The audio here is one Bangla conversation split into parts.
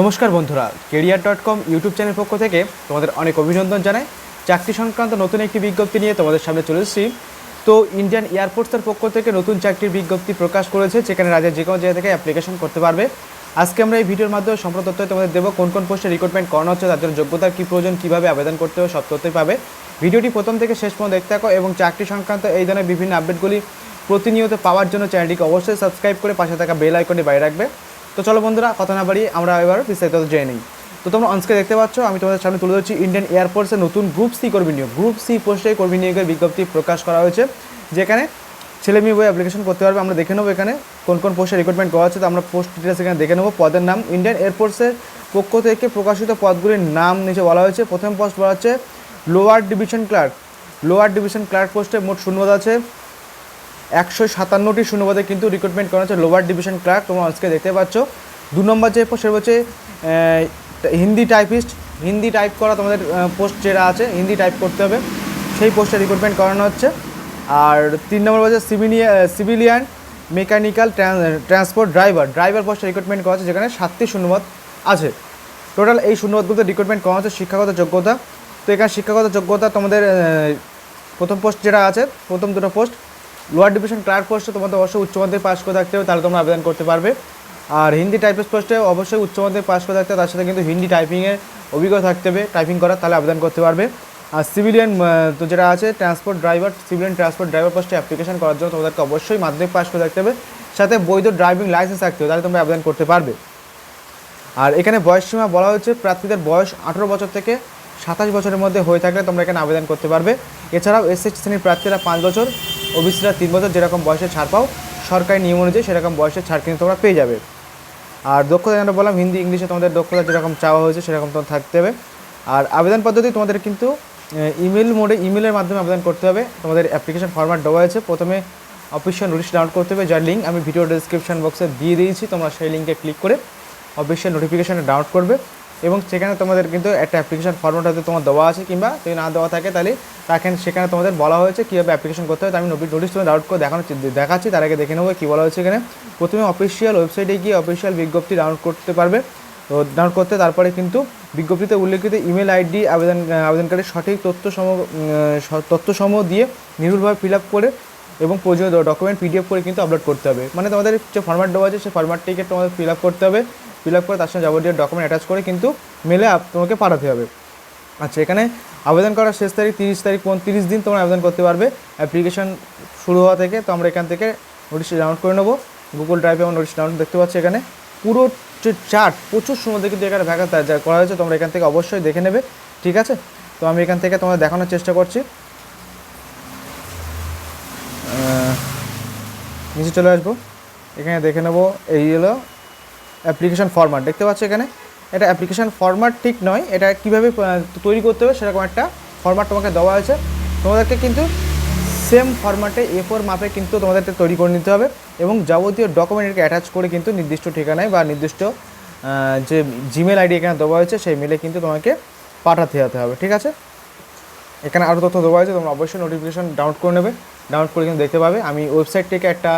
নমস্কার বন্ধুরা, career dot com YouTube channel পক্ষ থেকে তোমাদের অনেক অভিনন্দন জানাই। চাকরি সংক্রান্ত নতুন একটি বিজ্ঞপ্তি নিয়ে তোমাদের সামনে চলে এসেছি। তো ইন্ডিয়ান এয়ারফোর্সের পক্ষ থেকে নতুন চাকরির বিজ্ঞপ্তি প্রকাশ করেছে, যেখানে রাজ্যের যে কোনো জায়গা থেকে অ্যাপ্লিকেশন করতে পারবে। আজকে আমরা এই ভিডিওর মাধ্যমে সম্পূর্ণ তথ্য তোমাদের দেবো, কোন কোন পোস্টে রিক্রুটমেন্ট করানো হচ্ছে তাদের যোগ্যতার কী প্রয়োজন, কীভাবে আবেদন করতে হবে, সব তথ্যই পাবে। ভিডিওটি প্রথম থেকে শেষ পর্যন্ত দেখতে থাকো এবং চাকরি সংক্রান্ত এই ধরনের বিভিন্ন আপডেটগুলি প্রতিনিয়ত পাওয়ার জন্য চ্যানেলটিকে অবশ্যই সাবস্ক্রাইব করে পাশে থাকা বেল আইকনটি বাইরে রাখবে। তো চলো বন্ধুরা, কথা না বাড়িয়ে আমরা এবার বিস্তারিত জেনে নিই। তো তোমরা অনস্কে দেখতে পাচ্ছ, আমি তোমাদের সামনে তুলে ধরছি ইন্ডিয়ান এয়ারফোর্সের নতুন গ্রুপ সি কর্মী নিয়োগ। গ্রুপ সি পোস্টে কর্মী নিয়োগের বিজ্ঞপ্তি প্রকাশ করা হয়েছে, যেখানে ছেলে মেয়ে বই অ্যাপ্লিকেশন করতে পারবে, আমরা দেখে নেব এখানে কোন কোন পোস্টে রিক্রুটমেন্ট করা হচ্ছে তো আমরা পোস্ট ডিটেলস এখানে দেখে নেব। পদের নাম ইন্ডিয়ান এয়ারফোর্সের পক্ষ থেকে প্রকাশিত পদগুলির নাম নিচে বলা হয়েছে। প্রথম পোস্ট বলা হচ্ছে lower division clerk lower division clerk পোস্টে মোট শূন্যপদ আছে। একশো সাতান্নটি শূন্যপদে কিন্তু রিক্রুটমেন্ট করা হচ্ছে লোয়ার ডিভিশন ক্লার্ক তোমরা আজকে দেখতে পাচ্ছ। দু নম্বর যে পোস্ট সেটা হচ্ছে হিন্দি টাইপিস্ট হিন্দি টাইপ করা তোমাদের পোস্ট যেটা আছে, হিন্দি টাইপ করতে হবে। সেই পোস্টে রিক্রুটমেন্ট করানো হচ্ছে। আর তিন নম্বর হচ্ছে civilian civilian mechanical transport driver driver পোস্টে রিক্রুটমেন্ট করা হচ্ছে, যেখানে সাতটি শূন্যপদ আছে। টোটাল এই শূন্যপদগুলোতে রিক্রুটমেন্ট করা হচ্ছে শিক্ষাগত যোগ্যতা। তো এখানে শিক্ষাগত যোগ্যতা তোমাদের প্রথম পোস্ট যেটা আছে, প্রথম দুটো পোস্ট লোয়ার ডিভিশন ক্লার্ক পোস্টে তোমাদের অবশ্যই উচ্চ মাধ্যমিক পাস করে থাকতে হবে, তাহলে তোমরা আবেদন করতে পারবে। আর হিন্দি টাইপিস্ট পোস্টে অবশ্যই উচ্চ মাধ্যমিক পাস করে থাকতে হবে, তার সাথে কিন্তু হিন্দি টাইপিংয়ের অভিজ্ঞতা থাকতে হবে, টাইপিং করার, তাহলে আবেদন করতে পারবে। আর সিভিলিয়ান তো যেটা আছে, transport driver, civilian transport driver পোস্টে অ্যাপ্লিকেশন করার জন্য তোমাদেরকে অবশ্যই মাধ্যমিক পাস করে থাকতে হবে, সাথে বৈধ ড্রাইভিং লাইসেন্স থাকতে হবে, তাহলে তোমরা আবেদন করতে পারবে। আর এখানে বয়স সীমা বলা হয়েছে, প্রার্থীদের বয়স আঠেরো বছর থেকে সাতাশ বছরের মধ্যে হয়ে থাকলে তোমরা এখানে আবেদন করতে পারবে। এছাড়াও এসএসটি শ্রেণির প্রার্থীরা পাঁচ বছর ওবিসিরা তিন বছর যেরকম বয়সে ছাড় পাও, সরকারি নিয়ম অনুযায়ী সেরকম বয়সের ছাড় কিন্তু তোমরা পেয়ে যাবে। আর দক্ষতা যেটা বললাম, হিন্দি, ইংলিশে তোমাদের দক্ষতা যেরকম চাওয়া হয়েছে সেরকম তোমার থাকতে হবে। আর আবেদন পদ্ধতি তোমাদের কিন্তু ইমেল মোডে ইমেলের মাধ্যমে আবেদন করতে হবে। তোমাদের অ্যাপ্লিকেশন ফরম্যাট দেওয়া আছে প্রথমে অফিসিয়াল নোটিশ ডাউনলোড করতে হবে, যার লিঙ্ক আমি ভিডিও ডেসক্রিপশন বক্সে দিয়ে দিয়েছি। তোমরা সেই লিঙ্কে ক্লিক করে অফিসিয়াল নোটিফিকেশানে ডাউনলোড করবে। এবং সেখানে তোমাদের কিন্তু একটা অ্যাপ্লিকেশন ফর্মেট হয়তো তোমার দেওয়া আছে কিংবা যদি না দেওয়া থাকে তাহলে তাকে সেখানে তোমাদের বলা হয়েছে, কীভাবে অ্যাপ্লিকেশন করতে হবে তো আমি নোটিশ তুমি ডাউনলোড করে দেখানো দেখাচ্ছি, তার আগে দেখে নেব কী বলা হয়েছে এখানে। প্রথমে অফিসিয়াল ওয়েবসাইটে গিয়ে অফিসিয়াল বিজ্ঞপ্তি ডাউনলোড করতে পারবে। তো ডাউনলোড করতে, তারপরে কিন্তু বিজ্ঞপ্তিতে উল্লেখিত ইমেল আইডি আবেদন, আবেদনকারীর সঠিক তথ্য সম তথ্যসমূহ দিয়ে নির্ভুলভাবে ফিল আপ করে এবং প্রয়োজনীয় ডকুমেন্ট পিডিএফ করে কিন্তু আপলোড করতে হবে। মানে তোমাদের যে ফরম্যাট দেওয়া আছে সেই ফরম্যাটটিকে তোমাদের ফিল আপ করতে হবে। ফিল আপ করে তার সঙ্গে যাবতীয় ডকুমেন্ট অ্যাটাচ করে কিন্তু মেলে তোমাকে পাঠাতে হবে। আচ্ছা এখানে আবেদন করার শেষ তারিখ তিরিশ তারিখ তিরিশ দিন তোমরা আবেদন করতে পারবে। অ্যাপ্লিকেশন শুরু হওয়া থেকে তো আমরা এখান থেকে নোটিশ ডাউনলোড করে নেব। গুগল ড্রাইভে আমার নোটিশ ডাউনলোড দেখতে পাচ্ছি এখানে। পুরো যে চার্ট প্রচুর সময় কিন্তু এখানে ভ্যাকা যা করা হয়েছে তোমরা এখান থেকে অবশ্যই দেখে নেবে। ঠিক আছে? তো আমি এখান থেকে তোমাদের দেখানোর চেষ্টা করছি। নিচে চলে আসব। এখানে দেখে নেব, এই হলো অ্যাপ্লিকেশন ফরম্যাট দেখতে পাচ্ছ এখানে? এটা অ্যাপ্লিকেশন ফরম্যাট ঠিক নয়। এটা কীভাবে তৈরি করতে হবে সেরকম একটা ফরম্যাট তোমাকে দেওয়া হয়েছে তোমাদেরকে কিন্তু সেম ফরম্যাটে এ ফোর মাপে কিন্তু তোমাদেরকে তৈরি করে নিতে হবে এবং যাবতীয় ডকুমেন্টকে অ্যাটাচ করে কিন্তু নির্দিষ্ট ঠিকানায় বা নির্দিষ্ট যে জিমেল আইডি এখানে দেওয়া হয়েছে সেই মেলে কিন্তু তোমাকে পাঠাতে হতে হবে। ঠিক আছে? এখানে আরও তথ্য দেওয়া হয়েছে তোমরা অবশ্যই নোটিফিকেশন ডাউনলোড করে নেবে। ডাউনলোড করে কিন্তু দেখতে পাবে। আমি ওয়েবসাইট থেকে একটা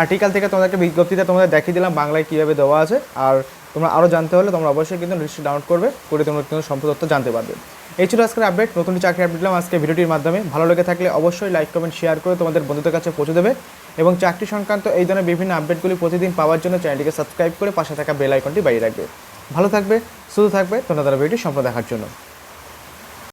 আর্টিকেল থেকে তোমাদেরকে বিজ্ঞপ্তিতে তোমাদের দেখিয়ে দিলাম বাংলায় কীভাবে দেওয়া আছে। আর তোমরা আরও জানতে হলে তোমরা অবশ্যই কিন্তু নোটিশটি ডাউনলোড করবে, করে তোমরা কিন্তু সম্পূর্ণ তথ্য জানতে পারবে। এই ছিল আজকের আপডেট নতুন চাকরি আপডেট দিলাম আজকে ভিডিওটির মাধ্যমে। ভালো লেগে থাকলে অবশ্যই লাইক কমেন্ট শেয়ার করে তোমাদের বন্ধুদের কাছে পৌঁছে দেবে। এবং চাকরি সংক্রান্ত এই ধরনের বিভিন্ন আপডেটগুলি প্রতিদিন পাওয়ার জন্য চ্যানেলটিকে সাবস্ক্রাইব করে পাশে থাকা বেল আইকনটি বাড়িয়ে রাখবে। ভালো থাকবে শুধু থাকবে তোমরা তারা ভিডিওটি সম্পূর্ণ দেখার জন্য।